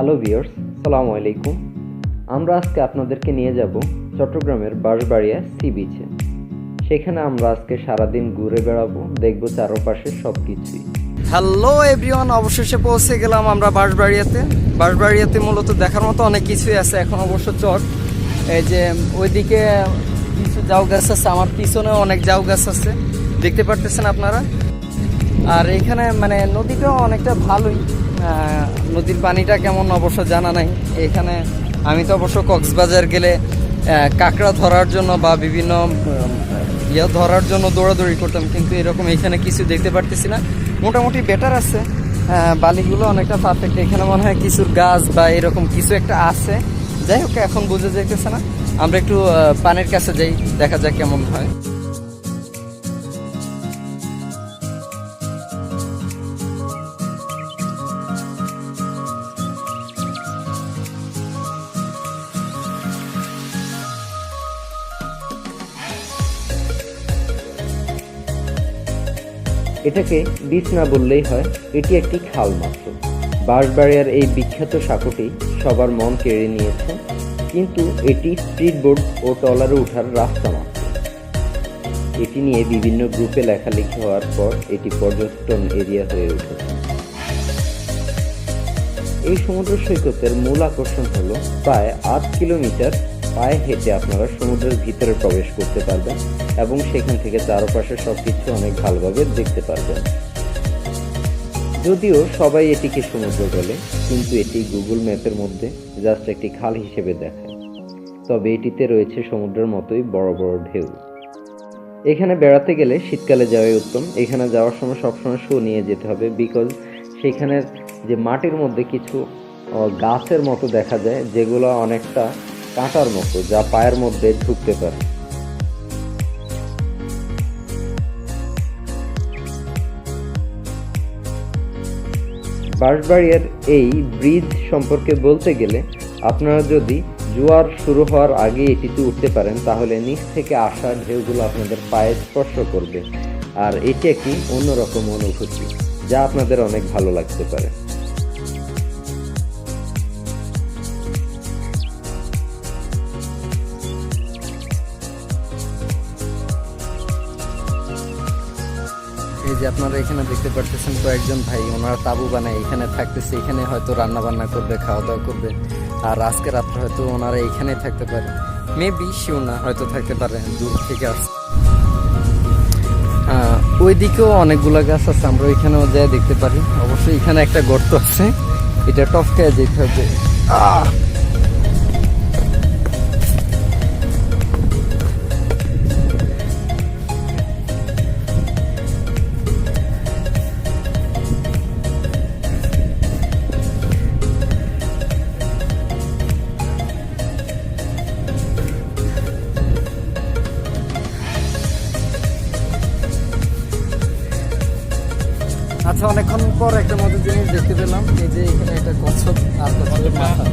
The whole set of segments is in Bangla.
হ্যালো ভিউয়ার্স সালামু আলাইকুম। আমরা আজকে আপনাদেরকে নিয়ে যাব চট্টগ্রামের বাঁশবাড়িয়া সি বিচে সেখানে আমরা আজকে সারাদিন ঘুরে বেড়াবো, দেখব চারপাশে সব কিছুই হ্যালো এভরিওয়ান, অবশেষে পৌঁছে গেলাম আমরা বাঁশবাড়িয়াতে। বাঁশবাড়িয়াতে মূলত দেখার মতো অনেক কিছুই আছে, এখন অবশ্য চট এই যে ওইদিকে কিছু জাউ গাছ আছে, আমার পিছনেও অনেক জাউ গাছ আছে। দেখতে পারতেছেন আপনারা? আর এখানে মানে নদীটাও অনেকটা ভালোই। নদীর পানিটা কেমন অবশ্য জানা নাই। এখানে আমি তো অবশ্য কক্সবাজার গেলে কাঁকড়া ধরার জন্য বা বিভিন্ন ইয়ে ধরার জন্য দৌড়াদৌড়ি করতাম, কিন্তু এরকম এখানে কিছু দেখতে পারতেছি না। মোটামুটি বেটার আছে। বালিগুলো অনেকটা পারফেক্ট এখানে মনে হয় কিছুর গাছ বা এরকম কিছু একটা আছে। যাই হোক, এখন বুঝে যাইতেছে না। আমরা একটু পানের কাছে যাই, দেখা যাক কেমন হয়। এটাকে বিচ না বললেই হয়, এটি একটি খাল মাত্র। বাঁশবাড়িয়ার এই বিখ্যাত সাঁকোটি সবার মন কেড়ে নিয়েছে, কিন্তু এটি স্পিডবোট ও ট্রলারে ওঠার রাস্তা মাত্র। এটি নিয়ে বিভিন্ন গ্রুপে লেখালেখি হওয়ার পর এটি পর্যটন এরিয়া হয়ে উঠেছে। এই সমুদ্র সৈকতের মূল আকর্ষণ হল প্রায় আট কিলোমিটার পায়ে হেঁটে আপনারা সমুদ্রের ভিতরে প্রবেশ করতে পারবেন এবং সেখান থেকে চারপাশে সবকিছু অনেক ভালোভাবে দেখতে পারবেন। যদিও সবাই এটিকে সমুদ্র বলে, কিন্তু এটি গুগল ম্যাপের মধ্যে জাস্ট একটি খাল হিসেবে দেখায় তবে এটিতে রয়েছে সমুদ্রের মতোই বড় বড় ঢেউ। এখানে বেড়াতে গেলে শীতকালে যাওয়াই উত্তম। এখানে যাওয়ার সময় সবসময় শো নিয়ে যেতে হবে বিকজ সেখানের যে মাটির মধ্যে কিছু গাছের মতো দেখা যায়, যেগুলো অনেকটা কাঁটার মতো, যা পায়ের মধ্যে ঢুকতে পারে। বাঁশবাড়িয়ার এই ব্রিজ সম্পর্কে বলতে গেলে, আপনারা যদি জোয়ার শুরু হওয়ার আগে এটিতে উঠতে পারেন, তাহলে নিচ থেকে আসা ঢেউগুলো আপনাদের পায়ে স্পর্শ করবে। আর এটি একটি অন্যরকম অনুভূতি, যা আপনাদের অনেক ভালো লাগতে পারে। যে আপনারা এখানে দেখতে পারতেছেন কয়েকজন ভাই ওনারা তাবু বানায় এখানে থাকতেছে এখানে হয়তো রান্না বান্না করবে খাওয়া দাওয়া করবে। আর আজকে রাত্রে হয়তো ওনারা এখানেই থাকতে পারে। মেবি শিও না হয়তো থাকতে পারে দূর থেকে আসছে আহ, ওইদিকেও অনেকগুলো গাছ আছে আমরা ওইখানেও যাই দেখতে পারি। অবশ্যই এখানে একটা গর্ত আছে এটা টপকায় যেতে হবে। আহ! আচ্ছা অনেকক্ষণ পর একটা মজার জিনিস দেখতে পেলাম। এই যে এখানে একটা কচ্ছপ আর কচ্ছপের মাথা।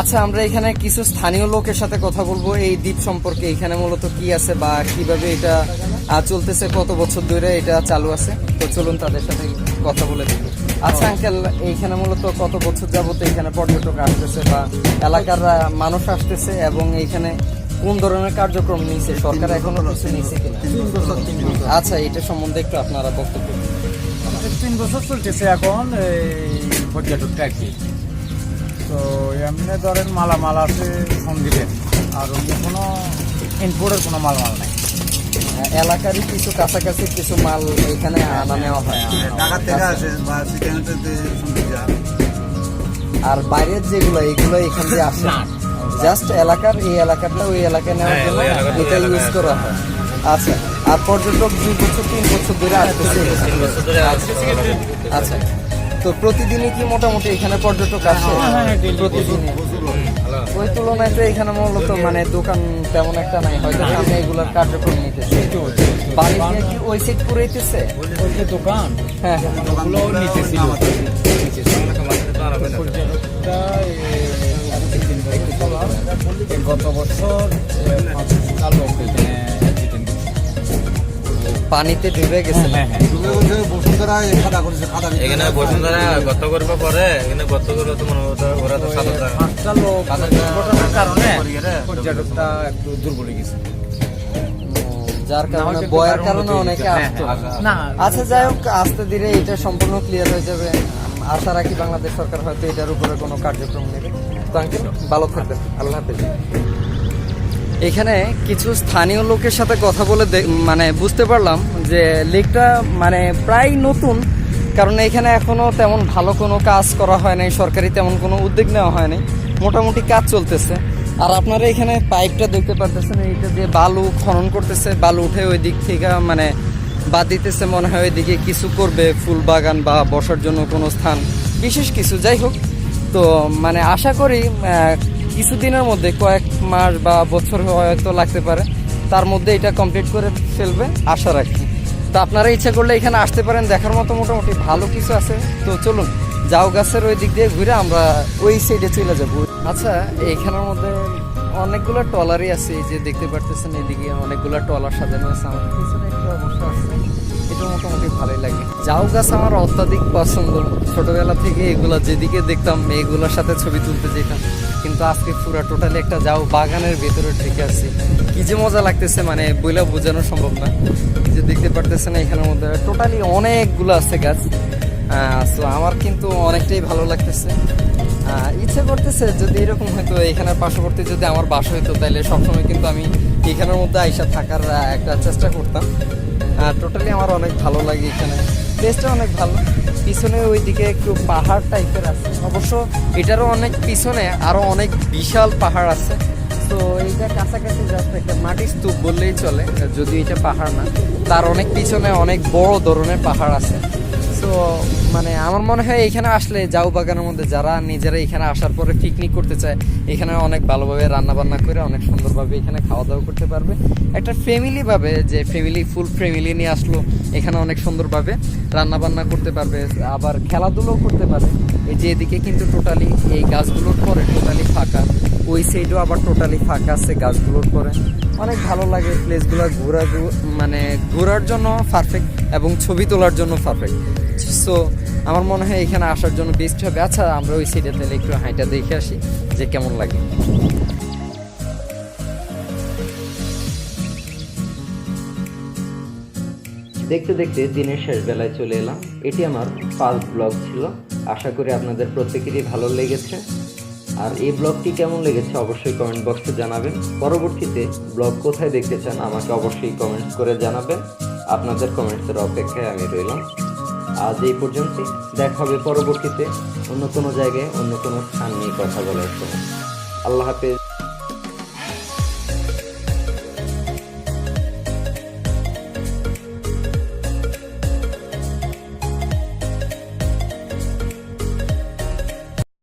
আচ্ছা আমরা এখানে কিছু স্থানীয় লোকের সাথে কথা বলব। এই দ্বীপ সম্পর্কে এখানে মূলত কি আছে বা কীভাবে এটা চলতেছে? কত বছর ধরে এটা চালু আছে? তো চলুন তাদের সাথে কথা বলে দেখি। আচ্ছা আঙ্কেল এইখানে মূলত কত বছর যাবত এখানে পর্যটক আসতেছে বা এলাকার মানুষ আসতেছে এবং এইখানে কোন ধরনের কার্যক্রম নিয়েছে? সরকার এখনও কিছু নিয়েছে কিনা? আচ্ছা এটা সম্বন্ধে একটু আপনারা বক্তব্য তিন বছর চলতেছে এখন এই পর্যটকটা আর কি। তো এমনি ধরেন মালামাল আছে সন্দীপের আর অন্য কোনো ইনপোর্টের কোনো মালমাল নাই। আহ, এলাকারই কিছু কাছাকাছি কিছু মাল এখানে আনা নেওয়া হয়। ঢাকা থেকে আসে বা সেখানে আর বাইরের যেগুলো এগুলো এখান দিয়ে আসে জাস্ট এলাকার এই এলাকাটা ওই এলাকায় নেওয়ার জন্য এটা ইউজ করা হয়। আচ্ছা আর পর্যটক দুই বছর তিন বছর ধরে আসতেছে। আচ্ছা। তো প্রতিদিনই কি মোটামুটি এখানে পর্যটক আসে? প্রতিদিনই? ওই তুলনায় তো এখানে মূলত মানে দোকান তেমন একটা নাই। হয়তো সামনে এগুলোর কার্যক্রম নিতেছে। বাড়ি দিয়ে কি ওই করে দিতেছে দোকান। হ্যাঁ হ্যাঁ। ওগুলো পানিতে ডুবে গেছে। হ্যাঁ হ্যাঁ। এখানে বসুন্ধরা গত করবে পরে এখানে গত তো মনে হতো ওরা তো কারণে পর্যটকটা একটু দুর্বল হয়ে গেছে। যার কারণে বয়ের কারণে অনেকে হ্যাঁ, আসতো হ্যাঁ। না। আচ্ছা যাই হোক আস্তে ধীরে এটা সম্পূর্ণ ক্লিয়ার হয়ে যাবে। আশা রাখি বাংলাদেশ সরকার হয়তো এটার উপরে কোনো কার্যক্রম নেবে। তো আঙ্কেল ভালো থাকবেন। আল্লাহ হাফেজ। এখানে কিছু স্থানীয় লোকের সাথে কথা বলে মানে বুঝতে পারলাম যে লেকটা মানে প্রায় নতুন, কারণ এখানে এখনও তেমন ভালো কোনো কাজ করা হয় নাই, সরকারি তেমন কোনো উদ্যোগ নেওয়া হয় নাই। মোটামুটি কাজ চলতেছে। আর আপনারা এখানে পাইপটা দেখতে পারতেছেন, এইটা দিয়ে বালু খনন করতেছে, বালু উঠে ওই দিক থেকে মানে বাদ দিতেছে, মনে হয় ওইদিকে কিছু করবে, ফুল বাগান বা বসার জন্য কোনো স্থান, বিশেষ কিছু। যাই হোক, তো মানে আশা করি কিছুদিনের মধ্যে কয়েক মাস বা বছর হয়তো লাগতে পারে। তার মধ্যে এটা কমপ্লিট করে ফেলবে, আশা রাখি। তো আপনারা ইচ্ছা করলে এখানে আসতে পারেন, দেখার মতো মোটামুটি ভালো কিছু আছে। তো চলুন যাও গাছের ওই দিক দিয়ে ঘুরে আমরা ওই সাইডে চলে যাব। আচ্ছা এইখানের মধ্যে অনেকগুলো ট্রলারই আছে, এই যে দেখতে পারতেছেন এদিকে অনেকগুলো ট্রলার সাজানো আছে। আমাদের পিছনে একটু অবশ্য আছে, এটা মোটামুটি ভালোই লাগে। যাও গাছ আমার অত্যাধিক পছন্দ। ছোটবেলা থেকে এগুলা যেদিকে দেখতাম, এগুলোর সাথে ছবি তুলতে যেতাম। কিন্তু আজকে পুরো টোটালি একটা যাও বাগানের ভেতরে ঢেকে আছি। কি যে মজা লাগতেছে মানে বইলা বোঝানো সম্ভব না। যে দেখতে পারতেছে না এখানের মধ্যে টোটালি অনেকগুলো আছে গাছ। সো আমার কিন্তু অনেকটাই ভালো লাগতেছে। ইচ্ছে করতেছে যদি এরকম হয়তো এখানের পার্শ্ববর্তী যদি আমার বাস হইতো, তাহলে সবসময় কিন্তু আমি এখানের মধ্যে আইসা থাকার একটা চেষ্টা করতাম। টোটালি আমার অনেক ভালো লাগে এখানে। প্লেসটা অনেক ভালো। পিছনে ওইদিকে একটু পাহাড় টাইপের আছে। অবশ্য এটারও অনেক পিছনে আরও অনেক বিশাল পাহাড় আছে। তো এইটা কাছাকাছি জাস্ট একটা মাটির স্তূপ বললেই চলে, যদি এটা পাহাড় না। তার অনেক পিছনে অনেক বড় ধরনের পাহাড় আছে। তো মানে আমার মনে হয় এখানে আসলে যাও বাগানের মধ্যে যারা নিজেরা এখানে আসার পরে পিকনিক করতে চায়, এখানে অনেক ভালোভাবে রান্না বান্না করে, অনেক সুন্দরভাবে এখানে খাওয়া দাওয়া করতে পারবে। একটা ফ্যামিলি ভাবে, যে ফ্যামিলি ফুল ফ্যামিলি নিয়ে আসলো, এখানে অনেক সুন্দরভাবে রান্না বান্না করতে পারবে, আবার খেলাধুলাও করতে পারে। এই যে এদিকে কিন্তু টোটালি এই গাছগুলোর পরে টোটালি ফাঁকা, ওই সাইডও আবার টোটালি ফাঁকা আছে গাছগুলোর পরে। অনেক ভালো লাগে প্লেসগুলো ঘোরা মানে ঘোরার জন্য পারফেক্ট এবং ছবি তোলার জন্য পারফেক্ট সো আমার মনে হয় এখানে আসার জন্য বেস্ট হবে। আচ্ছা আমরা ওই সাইডে তাহলে একটু হাইটা দেখে আসি যে কেমন লাগে। দেখতে দেখতে দিনের শেষ বেলায় চলে এলাম। এটি আমার ফার্স্ট ব্লগ ছিল। আশা করি আপনাদের প্রত্যেকেরই ভালো লেগেছে। আর এই ব্লগটি কেমন লেগেছে অবশ্যই কমেন্ট বক্সে জানাবেন। পরবর্তীতে ব্লগ কোথায় দেখতে চান আমাকে অবশ্যই কমেন্টস করে জানাবেন। আপনাদের কমেন্টসের অপেক্ষায় আমি রইলাম। আজ এই পর্যন্তই। দেখা হবে পরবর্তীতে অন্য কোনো জায়গায়, অন্য কোনো স্থান নিয়ে কথা বলার সময় আল্লাহ হাফেজ।